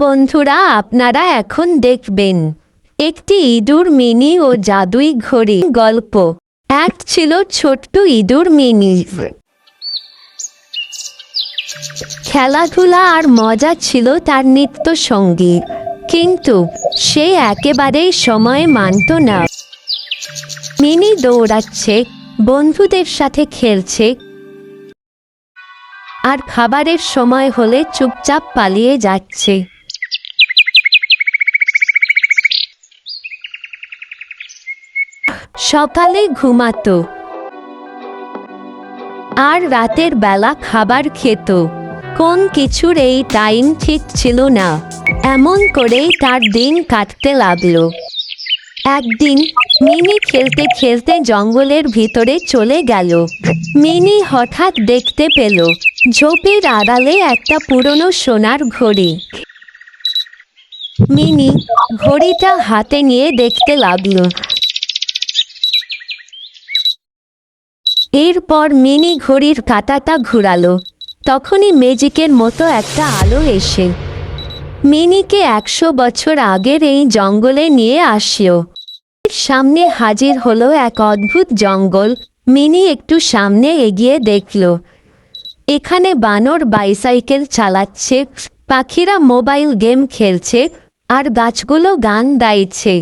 বন্ধুরা, আপনারা এখন দেখবেন একটি ইঁদুর মিনি ও জাদুই ঘড়ি গল্প। এক ছিল ছোট্ট ইঁদুর মিনি। খেলাধুলা আর মজা ছিল তার নিত্য সঙ্গী কিন্তু সে একেবারেই সময় মানত না। মিনি দৌড়াচ্ছে, বন্ধুদের সাথে খেলছে। আর খাবারের সময় হলে চুপচাপ পালিয়ে যাচ্ছে। সকালে ঘুমাতো। আর রাতের বেলা খাবার খেত। কোন কিছুর এই টাইম ঠিক ছিল না। এমন করেই তার দিন কাটতে লাগল। একদিন মিনি খেলতে খেলতে জঙ্গলের ভিতরে চলে গেল। মিনি হঠাৎ দেখতে পেল ঝোপের আড়ালে একটা পুরনো সোনার ঘড়ি। মিনি ঘড়িটা হাতে নিয়ে দেখতে লাগল। এরপর মিনি ঘড়ির কাঁটাটা ঘুরালো। তখনই ম্যাজিকের মতো একটা আলো এসে মিনিকে একশো বছর আগের এই জঙ্গলে নিয়ে আসলো সামনে হাজির হলো এক অদ্ভুত জঙ্গল। মিনি একটু সামনে এগিয়ে দেখল। এখানে বানর বাইসাইকেল চালাচ্ছে, পাখিরা মোবাইল গেম খেলছে আর গাছগুলো গান গাইছে।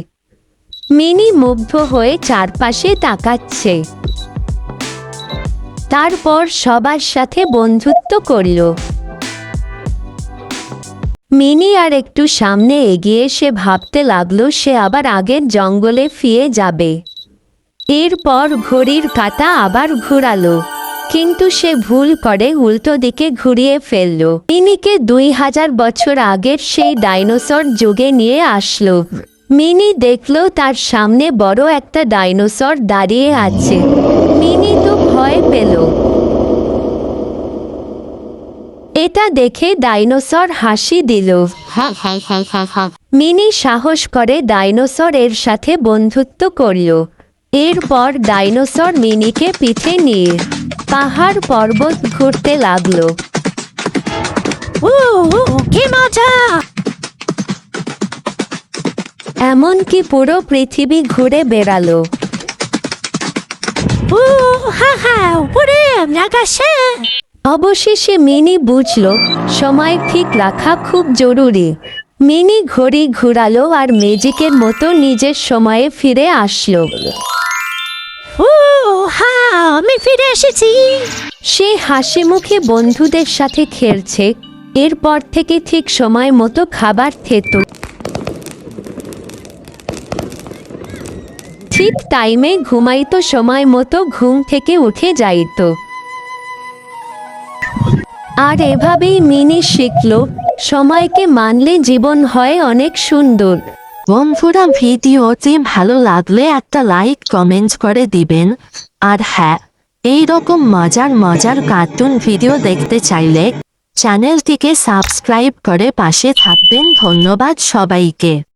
মিনি মুগ্ধ হয়ে চারপাশে তাকাচ্ছে। তারপর সবার সাথে বন্ধুত্ব করল। মিনি আর একটু সামনে এগিয়ে সে ভাবতে লাগল সে আবার আগের জঙ্গলে ফিরে যাবে। এরপর ঘড়ির কাঁটা আবার ঘুরালো, কিন্তু সে ভুল করে উল্টো দিকে ঘুরিয়ে ফেলল। মিনিকে দুই হাজার বছর আগের সেই ডাইনোসর যুগে নিয়ে আসলো। মিনি দেখল তার সামনে বড় একটা ডাইনোসর দাঁড়িয়ে আছে। মিনি তো ভয় পেল। এটা দেখে ডাইনোসর হাসি দিল। মিনি সাহস করে ডাইনোসর এর সাথে বন্ধুত্ব করল। এরপর ডাইনোসর মিনিকে পিঠে নিয়ে পাহাড় পর্বত ঘুরতে লাগল। মজা! এমনকি পুরো পৃথিবী ঘুরে বেড়ালো। অবশেষে মিনি বুঝল সময় ঠিক রাখা খুব জরুরি। মিনি ঘড়ি ঘুরালো আর ম্যাজিকের মতো নিজের সময়ে ফিরে আসলো। আমি ফিরে এসেছি। সে হাসি মুখে বন্ধুদের সাথে খেলছে এরপর থেকে ঠিক সময় মতো খাবার খেত। ঠিক টাইমে ঘুমাইতো সময় মতো ঘুম থেকে উঠে যাইত। আর এভাবেই মিনি শিখল, সময়কে মানলে জীবন হয় অনেক সুন্দর। বন্ধুরা, ভিডিওটি ভালো লাগলে একটা লাইক কমেন্ট করে দিবেন। আর হ্যাঁ এইরকম মজার মজার কার্টুন ভিডিও দেখতে চাইলে চ্যানেলটিকে সাবস্ক্রাইব করে পাশে থাকবেন। ধন্যবাদ সবাইকে।